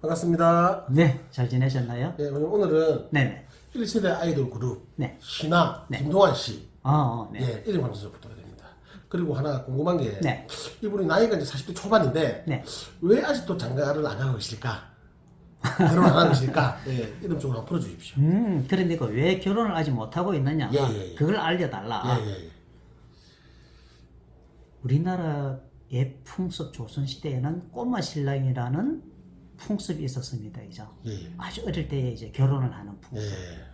반갑습니다. 네, 잘 지내셨나요? 예, 오늘- 오늘은 네네. 1세대 아이돌 그룹 네. 신화 네. 김동완 씨 어, 어, 네. 예, 이름 방송 부탁드립니다. 그리고 하나 궁금한 게 네. 이분이 나이가 이제 40대 초반인데 네. 왜 아직도 장가를 안 하고 계실까? 결혼 안 계실까? 예, 이름 쪽으로 한번 풀어주십시오. 음, 그런데 왜 결혼을 아직 못하고 있느냐? 예, 예, 예. 그걸 알려달라. 예, 예, 예. 우리나라의 풍습 조선시대에는 꼬마 신랑이라는 풍습이 있었습니다. 이죠. 예, 예. 아주 어릴 때에 이제 결혼을 하는 풍습. 예.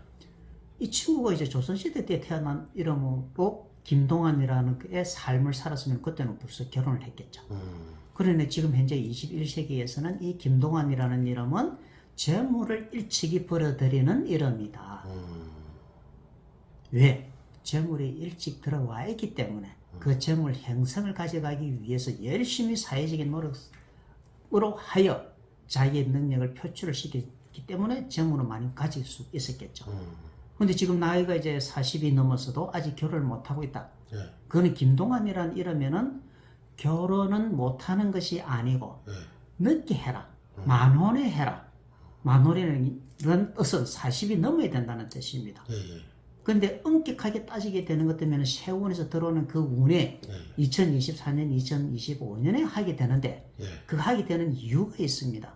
이 친구가 이제 조선시대 때 태어난 이름으로 김동완이라는 그의 삶을 살았으면 그때는 벌써 결혼을 했겠죠. 음, 그러네 지금 현재 21세기에서는 이 김동완이라는 이름은 재물을 일찍이 벌어들이는 이름이다. 음, 왜? 재물이 일찍 들어와 있기 때문에 그 재물 형성을 가져가기 위해서 열심히 사회적인 노력으로 하여 자기의 능력을 표출을 시켰기 때문에 재물을 많이 가질 수 있었겠죠. 음, 근데 지금 나이가 이제 40이 넘어서도 아직 결혼을 못하고 있다. 예, 그거는 김동완이라는 이러면은 결혼은 못하는 것이 아니고 예. 늦게 해라. 만혼에 해라. 만혼이라는 뜻은 40이 넘어야 된다는 뜻입니다. 예, 예. 근데 엄격하게 따지게 되는 것 때문에 세운에서 들어오는 그 운에 예. 2024년, 2025년에 하게 되는데 예. 그 하게 되는 이유가 있습니다.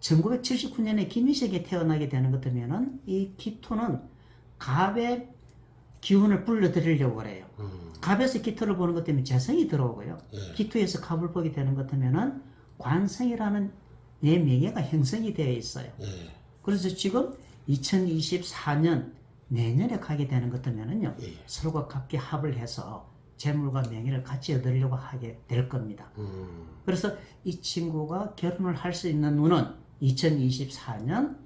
1979년에 김희석이 태어나게 되는 것 때문에는 이 기토는 갑의 기운을 불러들이려고 그래요. 음, 갑에서 기토를 보는 것 때문에 재성이 들어오고요. 예. 기토에서 갑을 보게 되는 것 때문에는 관성이라는 내 명예가 형성이 되어 있어요. 예. 그래서 지금 2024년 내년에 가게 되는 것 때문에는요. 예. 서로가 갑기 합을 해서 재물과 명예를 같이 얻으려고 하게 될 겁니다. 음, 그래서 이 친구가 결혼을 할 수 있는 운은 2024년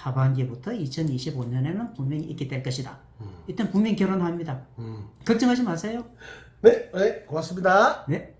하반기부터 2025년에는 분명히 있게 될 것이다. 이땐 분명히 결혼합니다. 음. 걱정하지 마세요. 네, 네, 고맙습니다. 네.